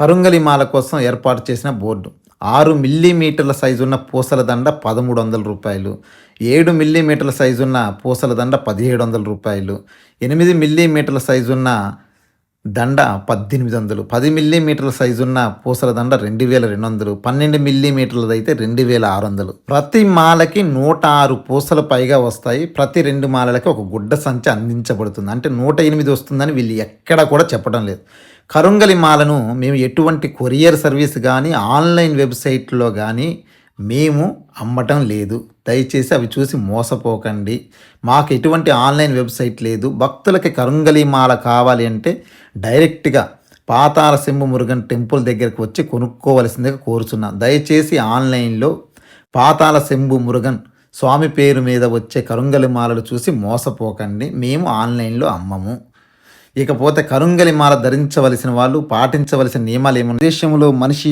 కరుంగలి మాల కోసం ఏర్పాటు చేసిన బోర్డు. ఆరు మిల్లీమీటర్ల సైజు ఉన్న పూసల దండ పదమూడు వందల రూపాయలు. ఏడు మిల్లీమీటర్ల సైజు ఉన్న పూసల దండ పదిహేడు వందల రూపాయలు. ఎనిమిది మిల్లీమీటర్ల సైజు ఉన్న దండ పద్దెనిమిది వందలు పది మిల్లీమీటర్ల సైజు ఉన్న పూసల దండ రెండు వేల రెండు వందలు పన్నెండు మిల్లీమీటర్లది అయితే రెండు వేల ఆరు వందలు ప్రతి మాలకి నూట ఆరు పూసలు పైగా వస్తాయి. ప్రతి రెండు మాలలకి ఒక గుడ్డ సంచి అందించబడుతుంది. అంటే నూట ఎనిమిది వస్తుందని వీళ్ళు ఎక్కడ కూడా చెప్పడం లేదు. కరుంగలి మాలను మేము ఎటువంటి కొరియర్ సర్వీస్ కానీ ఆన్లైన్ వెబ్సైట్లో కానీ మేము అమ్మటం లేదు. దయచేసి అవి చూసి మోసపోకండి. మాకు ఎటువంటి ఆన్లైన్ వెబ్సైట్ లేదు. భక్తులకి కరుంగలి మాల కావాలి అంటే డైరెక్ట్గా పాతాల సింహ మురుగన్ టెంపుల్ దగ్గరకు వచ్చి కొనుక్కోవలసిందిగా కోరుచున్నాం. దయచేసి ఆన్లైన్లో పాతాల శంభు మురుగన్ స్వామి పేరు మీద వచ్చే కరుంగలి మాలలు చూసి మోసపోకండి. మేము ఆన్లైన్లో అమ్మము. ఇకపోతే కరుంగలి మాల ధరించవలసిన వాళ్ళు పాటించవలసిన నియమాలు ఏమన్నా దేశంలో మనిషి